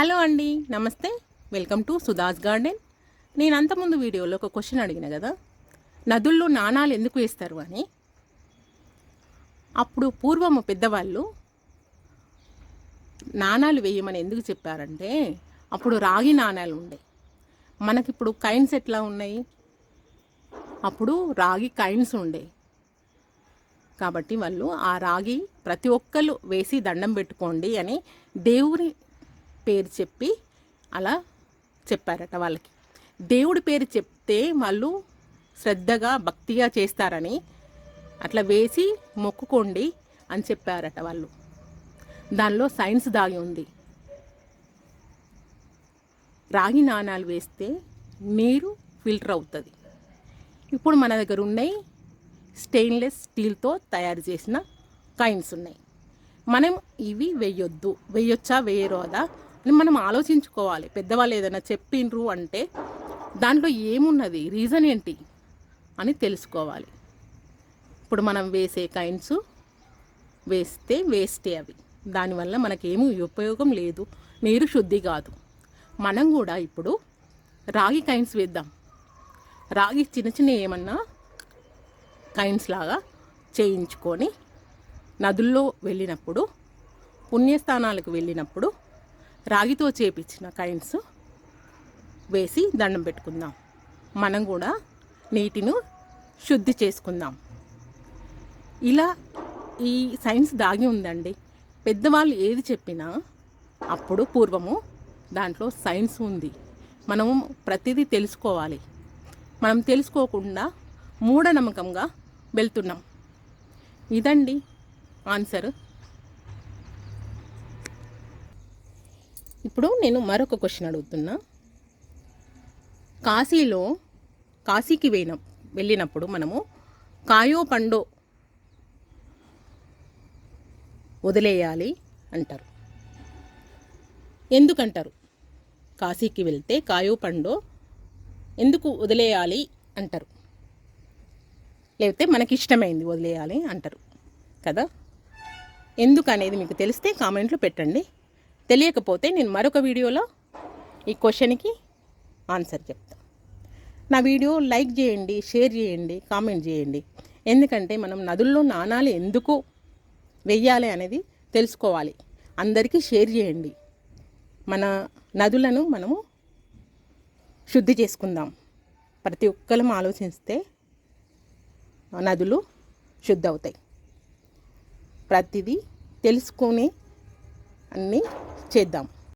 Hello అండి నమస్తే. Welcome to Sudha's garden. నేను అంతకుముందు వీడియోలో ఒక క్వశ్చన్ అడిగిన కదా నదుల్లో నాణాలు ఎందుకు వేస్తారు అని. అప్పుడు పూర్వము పెద్దవాళ్ళు నాణాలు వేయమని ఎందుకు చెప్పారంటే అప్పుడు రాగి నాణాలు ఉండే. మనకిప్పుడు కైన్స్ ఎట్లా ఉన్నాయి? అప్పుడు రాగి కైన్స్ ఉండే. కాబట్టి వాళ్ళు ఆ రాగి ప్రతి ఒక్కరు వేసి దండం పెట్టుకోండి అని దేవుని పేరు చెప్పి అలా చెప్పారట వాళ్ళకి. దేవుడి పేరు చెప్తే వాళ్ళు శ్రద్ధగా భక్తిగా చేస్తారని అట్లా వేసి మొక్కుకోండి అని చెప్పారట వాళ్ళు. దానిలో సైన్స్ దాగి ఉంది. రాగి నాణాలు వేస్తే నీరు ఫిల్టర్ అవుతుంది. ఇప్పుడు మన దగ్గర ఉన్నాయి స్టెయిన్లెస్ స్టీల్తో తయారు చేసిన కైన్స్ ఉన్నాయి. మనం ఇవి వేయొద్దు. వేయొచ్చా? వేయరోదా? మనం ఆలోచించుకోవాలి. పెద్దవాళ్ళు ఏదైనా చెప్పిండ్రు అంటే దాంట్లో ఏమున్నది? రీజన్ ఏంటి? అని తెలుసుకోవాలి. ఇప్పుడు మనం వేసే కాయిన్స్ వేస్తే వేస్టే అవి. దానివల్ల మనకేమీ ఉపయోగం లేదు. నీరు శుద్ధి కాదు. మనం కూడా ఇప్పుడు రాగి కైన్స్ వేద్దాం. రాగి చిన్న చిన్న ఏమన్నా కైన్స్ లాగా చేయించుకొని నదుల్లో వెళ్ళినప్పుడు పుణ్యస్థానాలకు వెళ్ళినప్పుడు రాగితో చేపించిన కైన్స్ వేసి దండం పెట్టుకుందాం. మనం కూడా నీటిని శుద్ధి చేసుకుందాం. ఇలా ఈ సైన్స్ దాగి ఉందండి. పెద్దవాళ్ళు ఏది చెప్పినా అప్పుడు పూర్వము దాంట్లో సైన్స్ ఉంది. మనము ప్రతిదీ తెలుసుకోవాలి. మనం తెలుసుకోకుండా మూఢనమ్మకంగా వెళ్తున్నాం. ఇదండి ఆన్సర్. ఇప్పుడు నేను మరొక క్వశ్చన్ అడుగుతున్నా. కాశీలో కాశీకి వెళ్ళిన వెళ్ళినప్పుడు మనము కాయో పండో వదిలేయాలి అంటారు. ఎందుకంటారు? కాశీకి వెళ్తే కాయో పండో ఎందుకు వదిలేయాలి అంటారు. లేకపోతే మనకి ఇష్టమైంది వదిలేయాలి అంటారు కదా? ఎందుకు అనేది మీకు తెలిస్తే కామెంట్లో పెట్టండి. తెలియకపోతే నేను మరొక వీడియోలో ఈ క్వశ్చన్కి ఆన్సర్ చెప్తా. నా వీడియో లైక్ చేయండి షేర్ చేయండి కామెంట్ చేయండి. ఎందుకంటే మనం నదుల్లో నాణాలు ఎందుకు వెయ్యాలి అనేది తెలుసుకోవాలి. అందరికీ షేర్ చేయండి. మన నదులను మనము శుద్ధి చేసుకుందాం. ప్రతి ఒక్కరం ఆలోచిస్తే నదులు శుద్ధి అవుతాయి ప్రతిదీ తెలుసుకుని అన్నీ చేద్దాం.